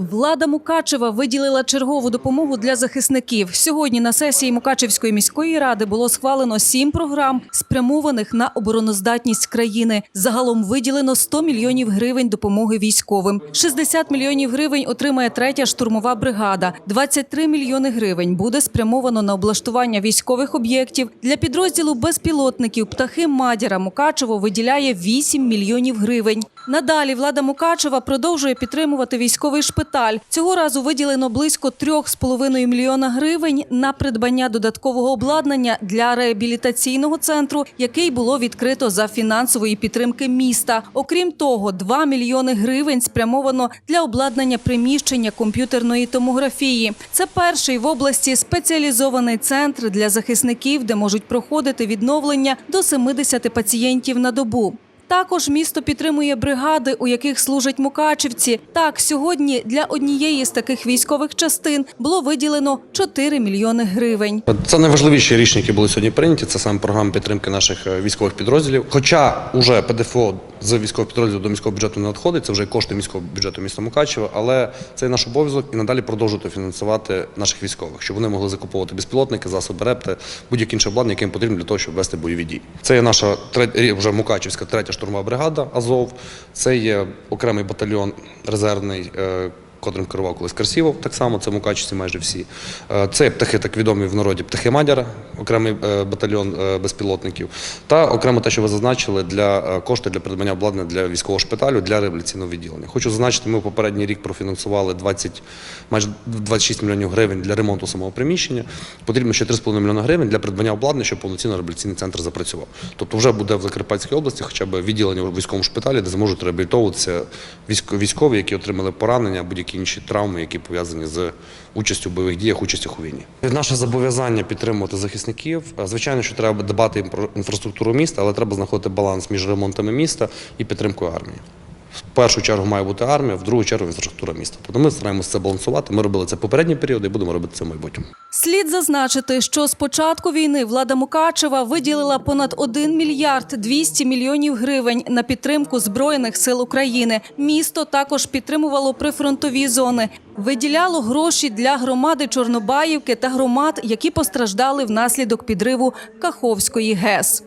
Влада Мукачева виділила чергову допомогу для захисників. Сьогодні на сесії Мукачевської міської ради було схвалено сім програм, спрямованих на обороноздатність країни. Загалом виділено 100 мільйонів гривень допомоги військовим. 60 мільйонів гривень отримає третя штурмова бригада. 23 мільйони гривень буде спрямовано на облаштування військових об'єктів. Для підрозділу безпілотників птахи Мадяра Мукачево виділяє 8 мільйонів гривень. Надалі влада Мукачева продовжує підтримувати військовий шпиталь. Цього разу виділено близько 3,5 мільйона гривень на придбання додаткового обладнання для реабілітаційного центру, який було відкрито за фінансової підтримки міста. Окрім того, 2 мільйони гривень спрямовано для обладнання приміщення комп'ютерної томографії. Це перший в області спеціалізований центр для захисників, де можуть проходити відновлення до 70 пацієнтів на добу. Також місто підтримує бригади, у яких служать мукачівці. Так, сьогодні для однієї з таких військових частин було виділено 4 мільйони гривень. Це найважливіші рішення, які були сьогодні прийняті. Це саме програма підтримки наших е, військових підрозділів. Хоча уже ПДФО з військового підрозділу до міського бюджету не надходить, це вже кошти міського бюджету міста Мукачева, але це наш обов'язок і надалі продовжувати фінансувати наших військових, щоб вони могли закуповувати безпілотники, засоби РЕПТи, будь-яке інше обладнання, яке їм потрібно для того, щоб вести бойові дії. Це є наша вже Мукачівська третя штурмова бригада Азов. Це є окремий батальйон резервний. е, котрим керував колись Красівов, так само це мукачівці майже всі. Е, Це птахи, так відомі в народі птахи Мадяра, окремий е, батальйон е, безпілотників, та окремо те, що ви зазначили, для е, кошти для придбання обладнання для військового шпиталю для реабілітаційного відділення. Хочу зазначити, ми в попередній рік профінансували 20, майже 26 мільйонів гривень для ремонту самого приміщення. Потрібно ще 3,5 мільйона гривень для придбання обладнання, щоб повноцінно реабілітаційний центр запрацював. Тобто вже буде в Закарпатській області хоча б відділення в військовому шпиталі, де зможуть реабілітовуватися військо- військові, які отримали поранення, будь-які інші травми, які пов'язані з участю в бойових діях, участю у війні. Наше зобов'язання підтримувати захисників. Е, Звичайно, що треба дбати про інфраструктуру міста, але треба знаходити баланс між ремонтами міста і підтримкою армії. Першу чергу має бути армія, в другу чергу інфраструктура міста. Тобто ми стараємося це балансувати. Ми робили це попередні періоди і будемо робити це в майбутньому. Слід зазначити, що з початку війни влада Мукачева виділила понад 1 мільярд 200 мільйонів гривень на підтримку збройних сил України. Місто також підтримувало прифронтові зони, виділяло гроші для громади Чорнобаївки та громад, які постраждали внаслідок підриву Каховської ГЕС.